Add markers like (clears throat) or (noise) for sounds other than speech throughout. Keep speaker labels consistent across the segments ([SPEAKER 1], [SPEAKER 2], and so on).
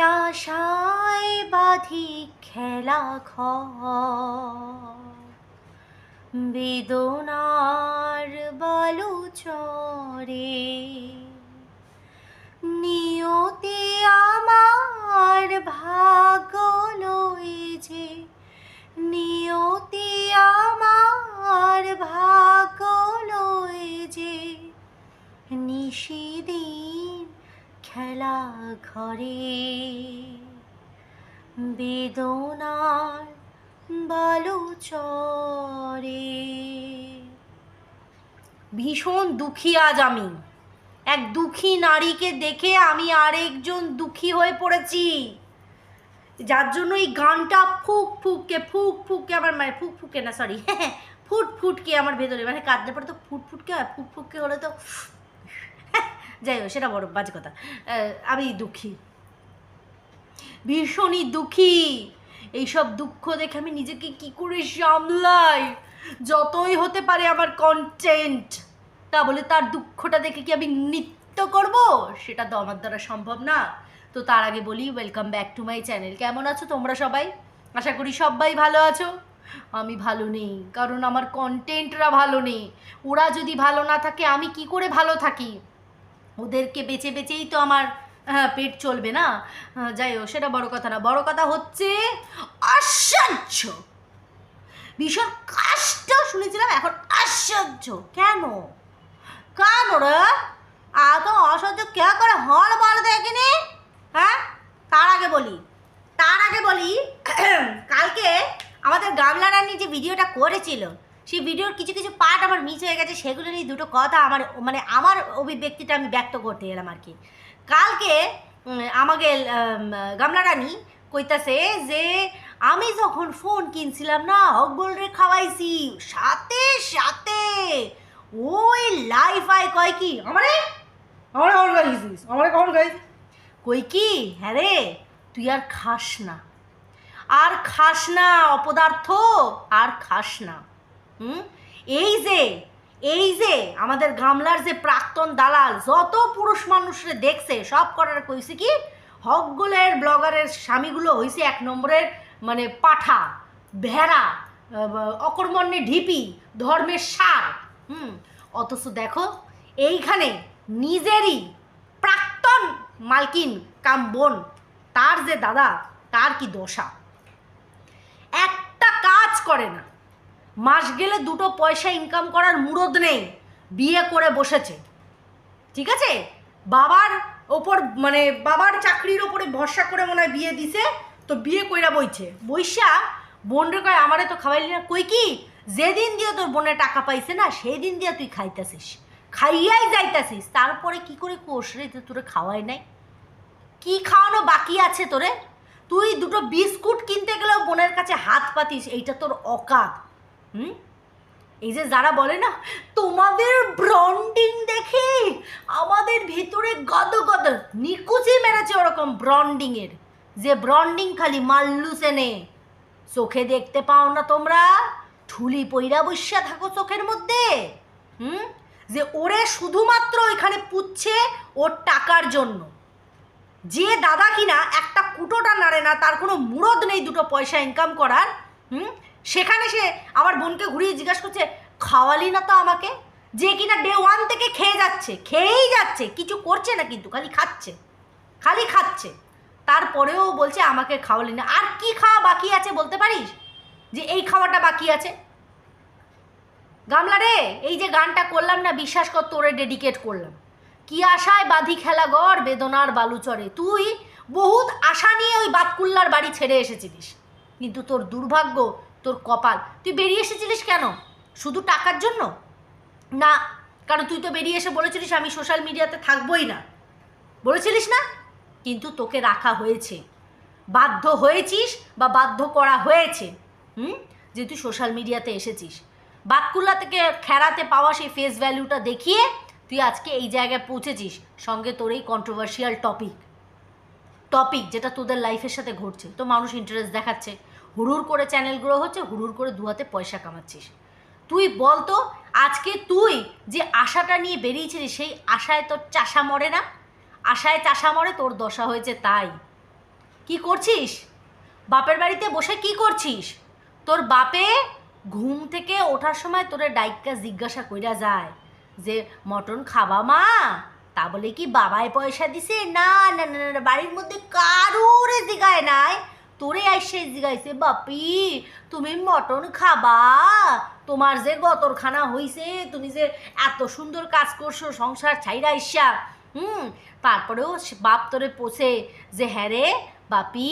[SPEAKER 1] আশায় বাধি খেলা ঘর। বেদনার বালু চরে নিয়তে আমার লই যে নিয়তে আমার ভাগ্য ঘরে বেদনার বালু চরে। ভীষণ দুঃখী আজ আমি। এক দুঃখী নারীকে দেখে আমি আরেকজন দুঃখী হয়ে পড়েছি। যার জন্য এই গানটা ফুক ফুককে ফুক ফুককে আমার মানে ফুক ফুকে না সরি (laughs) ফুট ফুটকে আমার ভেতরে মানে কাঁদতে পরে তো ফুট ফুটকে হয় ফুক ফুককে হলে তো যাই হোক, সেটা বড় বাজে কথা। আমি দুঃখী। ভীষণই দুঃখী। এইসব দুঃখ দেখে আমি নিজেকে কি করে সামলাই? যতই হতে পারে আমার কন্টেন্ট তা বলে তার দুঃখটা দেখে কি আমি নৃত্য করব? সেটা তো আমার দ্বারা সম্ভব না। তো তার আগে বলি welcome back to my channel কেমন আছো তোমরা সবাই? আশা করি সবাই ভালো আছো। আমি ভালো নেই, কারণ আমার কন্টেন্টরা ভালো নেই। ওরা যদি ভালো না থাকে, আমি কি করে ভালো থাকি? ওদেরকে বেঁচে বেঁচেই তো আমার হ্যাঁ পেট চলবে না। হ্যাঁ, যাই হোক সেটা বড় কথা না। বড় কথা হচ্ছে আশ্চর্য! ভীষণ কষ্ট শুনেছিলাম এখন আশ্চর্য। কেন? কেন রে? এত অসহ্য কে করে হল বল দেখিনি? হ্যাঁ? তার আগে বলি তার আগে বলি কালকে আমাদের গামলা রানী যে ভিডিওটা করেছিল সেই ভিডিওর কিছু কিছু পার্ট আমার মিস হয়ে গেছে, সেগুলো নিয়ে দুটো কথা আমার মানে আমার অভিব্যক্তিটা আমি ব্যক্ত করতে এলাম আর কি। কালকে আমাকে গামলা রানী কইতাছে যে, আমি যখন ফোন কিনছিলাম না হকবল রে খাওয়াইছি, সাথে সাথে, ওই লাইফ আই কয় কি? আমারে? আমারে কখন খাইছিস? আমারে কখন খাইছিস? কই কি? হ্যাঁ রে, তুই আর খাস না। আর খাস না, অপদার্থ, আর খাস না। হুম? এই যে এই যে আমাদের গামলার যে প্রাক্তন দালাল, যত পুরুষ মানুষরে দেখছে, সব করার কইছে কি, হকগুলের ব্লগারের স্বামীগুলো হয়েছে এক নম্বরের মানে পাঠা, ভেড়া অকর্মণ্যে ঢিপি, ধর্মের সার, হুম? অথচ দেখো, এইখানে নিজেরই প্রাক্তন মালকিন কাম বোন, তার যে দাদা, তার কি দশা? একটা কাজ করে না। মাস গেলে দুটো পয়সা ইনকাম করার মুরদ নেই, বিয়ে করে বসেছে। ঠিক আছে? বাবার ওপর মানে বাবার চাকরির ওপরে ভরসা করে মনে হয় বিয়ে দিছে, তো বিয়ে কইরা বইছে। বইসা বোন রে কয়, আমারে তো খাওয়াইলি না। কই কি? যেদিন দিয়ে তোর বোনে টাকা পাইছে না সেই দিন দিয়ে তুই খাইতাছিস। খাইয়াই যাইতাছিস। তারপরে কি করে কোষ রে তোরে খাওয়াই নাই? কি খাওয়ানো বাকি আছে তোরে? তুই দুটো বিস্কুট কিনতে গেলেও বোনের কাছে হাত পাতিস, এইটা তোর অকাত। হুম? এই যে যারা বলে না, তোমাদের ব্রন্ডিং দেখে আমাদের ভিতরে গদ গদ নিকুচি মেরেছে ওরকম ব্রন্ডিংয়ের। যে ব্রন্ডিং খালি মাল্লু সেনে। চোখে দেখতে পাও না তোমরা? ঠুলি পইরা বসা থাকো চোখের মধ্যে। হুম? যে ওরে শুধুমাত্র এখানে পুচ্ছে ওর টাকার জন্য। যে দাদা কিনা একটা কুটোটা নাড়ে না, তার কোনো মুরদ নেই দুটো পয়সা ইনকাম করার। হুম? সেখানে সে আমার বোনকে ঘুরিয়ে জিজ্ঞাসা করছে, খাওয়ালি না তো আমাকে? যে কিনা ডে ওয়ান থেকে খেয়ে যাচ্ছে, খেয়েই যাচ্ছে, কিছু করছে না কিন্তু, খালি খাচ্ছে খালি খাচ্ছে। তারপরেও বলছে, আমাকে খাওয়ালি না। আর কি খাওয়া বাকি আছে বলতে পারিস? যে এই খাওয়াটা বাকি আছে। গামলা রে, এই যে গানটা করলাম না, বিশ্বাস কর তোরে ডেডিকেট করলাম। কি আশায় বাঁধি খেলা গড়, বেদনার বালুচরে তুই বহুত আশা নিয়ে ওই বাতকুল্লার বাড়ি ছেড়ে এসেছিলিস। কিন্তু তোর দুর্ভাগ্য তোর কপাল। তুই বেরিয়ে এসেছিলিস কেন? শুধু টাকার জন্য? না, কারণ তুই তো বেরিয়ে এসে বলেছিলিস আমি সোশ্যাল মিডিয়াতে থাকবোই না। বলেছিলিস না? কিন্তু তোকে রাখা হয়েছে। বাধ্য হয়েছিস বা বাধ্য করা হয়েছে, হুম? যে তুই সোশ্যাল মিডিয়াতে এসেছিস। বাতকুল্লা থেকে খেরাতে পাওয়া সেই ফেস ভ্যালুটা দেখিয়ে তুই আজকে এই জায়গায় পৌঁছেছিস। সঙ্গে তোর এই কন্ট্রোভার্সিয়াল টপিক টপিক যেটা তোদের লাইফের সাথে ঘটছে। তো মানুষ ইন্টারেস্ট দেখাচ্ছে। হুড়ুর করে চ্যানেলগুলো হচ্ছে হুড়ুর করে দু হাতে পয়সা কামাচ্ছিস। তুই বল তো, আজকে তুই যে আশাটা নিয়ে বেরিয়েছিলিস সেই আশায় তোর চাষা মরে না? আশায় চাষা মরে, তোর দশা হয়েছে তাই। কি করছিস? বাপের বাড়িতে বসে কি করছিস? তোর বাপে ঘুম থেকে ওঠার সময় তোরে ডাইকা জিজ্ঞাসা কইরা যায় যে, মটন খাবা মা? তা বলে কি, বাবায় পয়সা দিছে? না না না, বাড়ির মধ্যে কারোরে জিগায় নাই। তোরে আইসে জিগাইছে, বাপি, তুমি মটন খাবা? তোমার যে গতরখানা হইছে, তুমি যে এত সুন্দর কাজ করছ সংসার ছাইরা আইসা, হুম? তারপরেও বাপ তোরে পোষে যে হ্যাঁ রে, বাপি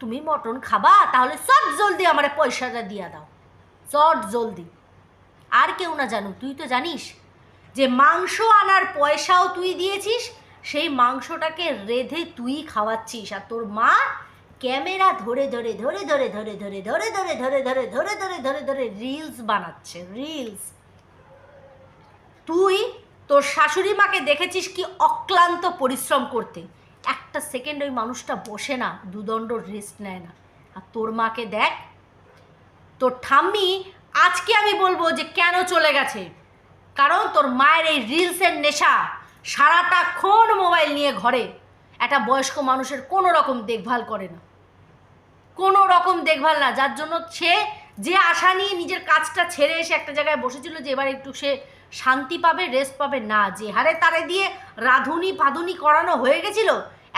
[SPEAKER 1] তুমি মটন খাবা, তাহলে চট জলদি আমার পয়সাটা দিয়া দাও, চট জলদি। আর কেউ না জানো তুই তো জানিস যে, মাংস আনার পয়সাও তুই দিয়েছিস, সেই মাংসটাকে রেধে তুই খাওয়াচ্ছিস, আর তোর মা ক্যামেরা ধরে ধরে ধরে ধরে ধরে ধরে ধরে ধরে ধরে ধরে ধরে ধরে ধরে ধরে রিলস বানাচ্ছে রিলস তুই তোর শাশুড়ি মাকে দেখেছিস কি অক্লান্ত পরিশ্রম করতে একটা সেকেন্ড ওই মানুষটা বসে না দুদণ্ড রেস্ট নেয় না আর তোর মাকে দেখ তোর ঠাম্মি আজকে আমি বলব যে কেন চলে গেছে কারণ তোর মায়ের এই রিলসের নেশা সারাটাক্ষণ মোবাইল নিয়ে ঘরে একটা বয়স্ক মানুষের কোনো রকম দেখভাল করে না কোনো রকম দেখভাল না। যার জন্য সে যে আশা নিয়ে নিজের কাজটা ছেড়ে এসে একটা জায়গায় বসেছিল যে এবার একটু সে শান্তি পাবে রেস্ট পাবে, না, যে হারে তারে দিয়ে রাঁধুনি পাধুনি করানো হয়ে গেছিল,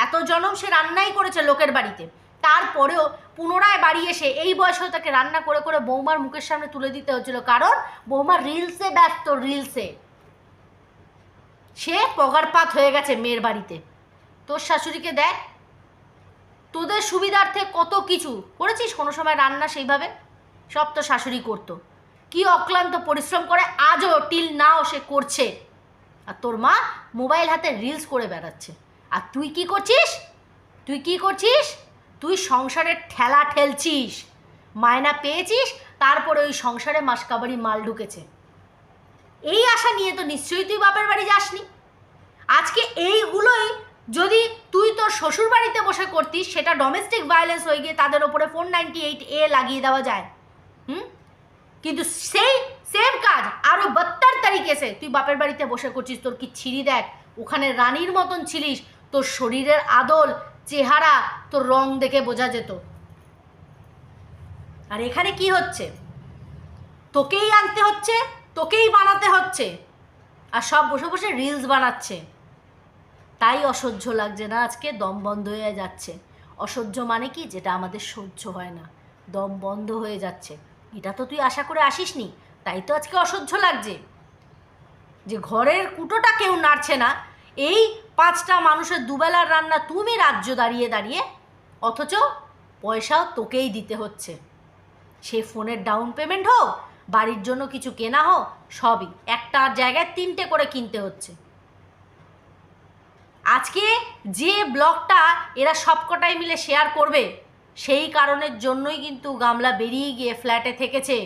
[SPEAKER 1] এত জনম সে রান্নাই করেছে লোকের বাড়িতে। তারপরেও পুনরায় বাড়ি এসে এই বয়সেও তাকে রান্না করে করে বৌমার মুখের সামনে তুলে দিতে হচ্ছিল কারণ বৌমা রিলসে ব্যস্ত রিলসে সে পগারপাত হয়ে গেছে মেয়ের বাড়িতে। তোর শাশুড়িকে দেখ তোদের সুবিধার্থে কত কিছু করেছিস? কোনো সময় রান্না সেইভাবে? সব তো শাশুড়ি করতো। কি অক্লান্ত পরিশ্রম করে আজও টিল নাও সে করছে। আর তোর মা মোবাইল হাতে রিলস করে বেড়াচ্ছে। আর তুই কি করছিস? তুই কি করছিস? তুই সংসারের ঠেলা ঠেলছিস। মায়না পেয়েছিস, তারপরে ওই সংসারে মাসকাবারি মাল ঢুকেছে। এই আশা নিয়ে তো নিশ্চয়ই তুই বাপের বাড়ি যাসনি। আজকে এইগুলোই যদি তুই তোর শ্বশুর বাড়িতে বসে করতিস, সেটা ডোমেস্টিক ভায়োলেন্স হয়ে গিয়ে তাদের ওপরে ফোর নাইনটি এইট এ লাগিয়ে দেওয়া যায়। হুম? কিন্তু সেই সেম কাজ আরও বত্তর তারিখে সে তুই বাপের বাড়িতে বসে করছিস, তোর কি ছিঁড়ি দেখ? ওখানে রানীর মতন ছিলিস, তোর শরীরের আদল, চেহারা, তোর রং দেখে বোঝা যেত। আর এখানে কি হচ্ছে? তোকেই আনতে হচ্ছে, তোকেই বানাতে হচ্ছে। আর সব বসে বসে রিলস বানাচ্ছে। তাই অসহ্য লাগছে না আজকে, দম বন্ধ হয়ে যাচ্ছে। অসহ্য মানে কি? যেটা আমাদের সহ্য হয় না। দম বন্ধ হয়ে যাচ্ছে। এটা তো তুই আশা করে আসিস নি তাই তো আজকে অসহ্য লাগছে। যে ঘরের কুটোটা কেউ নাড়ছে না, এই পাঁচটা মানুষের দুবেলার রান্না তুমি রাজ্য দাঁড়িয়ে দাঁড়িয়ে, অথচ পয়সাও তোকেই দিতে হচ্ছে। সে ফোনের ডাউন পেমেন্ট হোক, বাড়ির জন্য কিছু কেনা হোক, সবই। একটা জায়গায় তিনটে করে কিনতে হচ্ছে। আজকে যে ব্লগটা এরা সবকটাই মিলে শেয়ার করবে, সেই কারণের জন্যই কিন্তু গামলা বেরিয়ে গিয়ে ফ্ল্যাটে থেকেছে।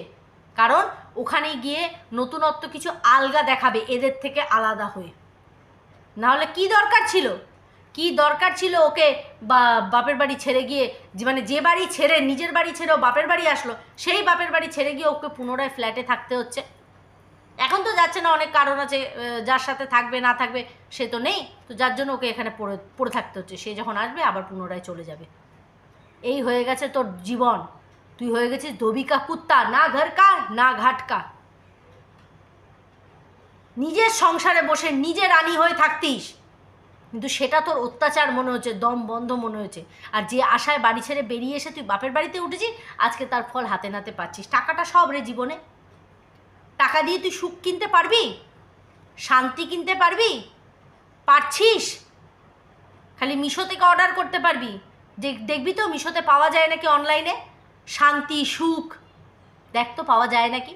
[SPEAKER 1] কারণ ওখানে গিয়ে নতুনত্ব কিছু আলগা দেখাবে এদের থেকে আলাদা হয়ে। নাহলে কি দরকার ছিল? কি দরকার ছিল ওকে বা বাপের বাড়ি ছেড়ে গিয়ে মানে যে বাড়ি ছেড়ে নিজের বাড়ি ছেড়েও বাপের বাড়ি আসলো, সেই বাপের বাড়ি ছেড়ে গিয়ে ওকে পুনরায় ফ্ল্যাটে থাকতে হচ্ছে? এখন তো যাচ্ছে না, অনেক কারণ আছে যার সাথে থাকবে, না থাকবে, সে তো নেই। তো যার জন্য ওকে এখানে পড়ে পড়ে থাকতে হচ্ছে। সে যখন আসবে, আবার পুনরায় চলে যাবে। এই হয়ে গেছে তোর জীবন। তুই হয়ে গেছিস দবিকা কুত্তা, না ঘর কা, না ঘাট কা। নিজের সংসারে বসে নিজে রানী হয়ে থাকতিস। কিন্তু সেটা তোর অত্যাচার মনে হচ্ছে, দম বন্ধ মনে হয়েছে আর যে আশায় বাড়ি ছেড়ে বেরিয়ে এসে তুই বাপের বাড়িতে উঠেছিস, আজকে তার ফল হাতে নাতে পাচ্ছিস। টাকাটা সব রে জীবনে। টাকা দিয়ে তুই সুখ কিনতে পারবি? শান্তি কিনতে পারবি? পারছিস? খালি মিশো থেকে অর্ডার করতে পারবি। দেখ, দেখবি তো মিশোতে পাওয়া যায় নাকি অনলাইনে শান্তি, সুখ। দেখ তো পাওয়া যায় নাকি?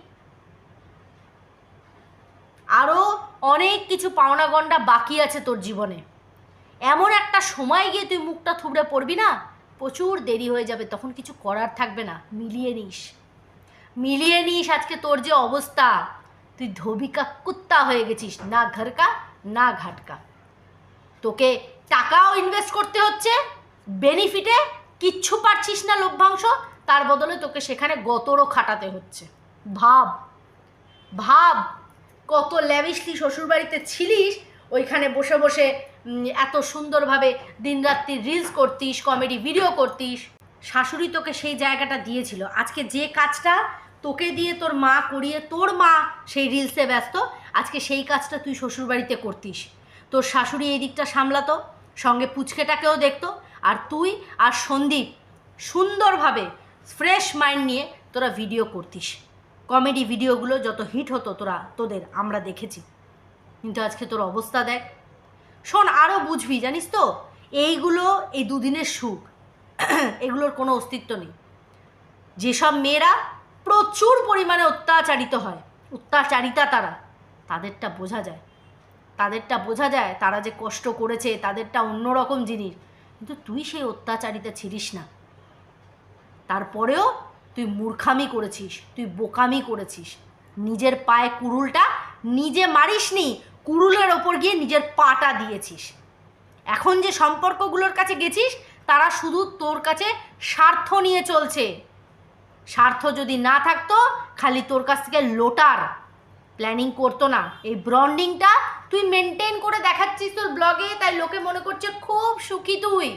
[SPEAKER 1] আরও অনেক কিছু পাওনা গন্ডা বাকি আছে তোর জীবনে। এমন একটা সময় গিয়ে তুই মুখটা থুবড়ে পড়বি না? প্রচুর দেরি হয়ে যাবে, তখন কিছু করার থাকবে না। মিলিয়ে নিস। মিলিয়ে নিস আজকে তোর যে অবস্থা। তুই ধবিকা কুত্তা হয়ে গেছিস, না ঘরকা, না ঘাটকা। তোকে টাকাও ইনভেস্ট করতে হচ্ছে বেনিফিটে কিচ্ছু পারছিস না লভ্যাংশ, তার বদলে তোকে সেখানে গতরও খাটাতে হচ্ছে। ভাব ভাব, কত ল্যাভিশলি শ্বশুরবাড়িতে ছিলিস, ওইখানে বসে বসে এত সুন্দরভাবে দিনরাত্রি রিলস করতিস কমেডি ভিডিও করতিস। শাশুড়ি তোকে সেই জায়গাটা দিয়েছিল। আজকে যে কাজটা তোকে দিয়ে তোর মা করিয়ে তোর মা সেই রিলসে ব্যস্ত। আজকে সেই কাজটা তুই শ্বশুরবাড়িতে করতিস। তোর শাশুড়ি এই দিকটা সামলাতো, সঙ্গে পুচকেটাকেও দেখতো, আর তুই আর সন্দীপ সুন্দরভাবে ফ্রেশ মাইন্ড নিয়ে তোরা ভিডিও করতিস। কমেডি ভিডিওগুলো যত হিট হতো তোরা, তোদের, আমরা দেখেছি। কিন্তু আজকে তোর অবস্থা দেখ। শোন আরও বুঝবি, জানিস তো? এইগুলো এই দুদিনের সুখ। (clears throat) এগুলোর কোনো অস্তিত্ব নেই। যেসব মেয়েরা প্রচুর পরিমাণে অত্যাচারিত হয়। অত্যাচারিতা তারা। তাদেরটা বোঝা যায়। তাদেরটা বোঝা যায় তারা যে কষ্ট করেছে, তাদেরটা অন্যরকম জিনিস। কিন্তু তুই সেই অত্যাচারিতা ছিলিস না। তারপরেও তুই মূর্খামি করেছিস, তুই বোকামি করেছিস। নিজের পায়ে কুড়ুলটা নিজে মারিসনি, কুড়ুলের ওপর গিয়ে নিজের পাটা দিয়েছিস। এখন যে সম্পর্কগুলোর কাছে গেছিস, তারা শুধু তোর কাছে স্বার্থ নিয়ে চলছে। স্বার্থ যদি না থাকতো, খালি তোর কাছ থেকে লোটার প্ল্যানিং করতো না। এই ব্রন্ডিংটা তুই মেনটেন করে দেখাচ্ছিস তোর ব্লগে তাই লোকে মনে করছে খুব সুখী তুই।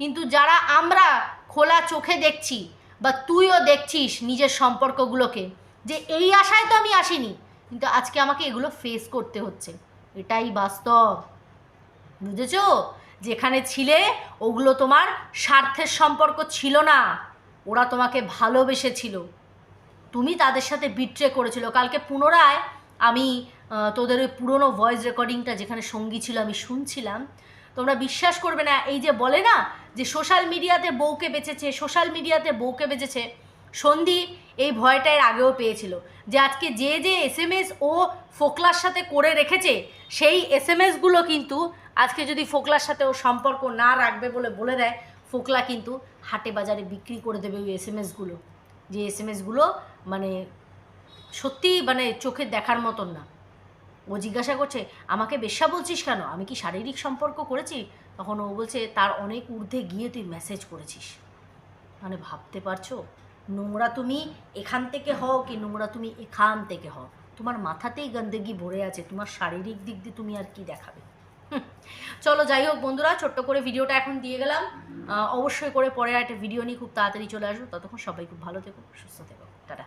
[SPEAKER 1] কিন্তু যারা আমরা খোলা চোখে দেখছি বা তুইও দেখছিস নিজের সম্পর্কগুলোকে, যে এই আশায় তো আমি আসিনি, কিন্তু আজকে আমাকে এগুলো ফেস করতে হচ্ছে। এটাই বাস্তব। বুঝেছ? যেখানে ছিলে, ওগুলো তোমার স্বার্থের সম্পর্ক ছিল না। ওরা তোমাকে ভালোবেসেছিল। তুমি তাদের সাথে বিট্রে করেছিল। কালকে পুনরায় আমি তোদের ওই পুরনো ভয়েস রেকর্ডিংটা যেখানে সঙ্গী ছিল, আমি শুনছিলাম। তোমরা বিশ্বাস করবে না, এই যে বলে না যে সোশ্যাল মিডিয়াতে বউকে বেঁচেছে সোশ্যাল মিডিয়াতে বউকে বেঁচেছে, সন্ধি এই ভয়টা এর আগেও পেয়েছিল। যে আজকে যে যে এস এম এস ও ফোকলার সাথে করে রেখেছে, সেই এস এম এসগুলো কিন্তু আজকে যদি ফোকলার সাথে ও সম্পর্ক না রাখবে বলে বলে দেয়, ফোকলা কিন্তু হাটে বাজারে বিক্রি করে দেবে ওই এস এম এসগুলো যে এস এম এসগুলো মানে সত্যি মানে চোখে দেখার মতন না। ও জিজ্ঞাসা করছে, আমাকে বেশ্যা বলছিস কেন? আমি কি শারীরিক সম্পর্ক করেছি? তখন ও বলছে, তার অনেক ঊর্ধ্বে গিয়ে তুই মেসেজ করেছিস। মানে ভাবতে পারছ? নোংরা তুমি এখান থেকে হও কি নোংরা তুমি এখান থেকে হও? তোমার মাথাতেই গন্দেগি ভরে আছে, তোমার শারীরিক দিক দিয়ে তুমি আর কি দেখাবে। চলো, যাই হোক বন্ধুরা, ছোট্ট করে ভিডিওটা এখন দিয়ে গেলাম। অবশ্যই করে পরে একটা ভিডিও নিয়ে খুব তাড়াতাড়ি চলে আসব। ততক্ষণ সবাই খুব ভালো থেকো, সুস্থ থেকো। টাটা।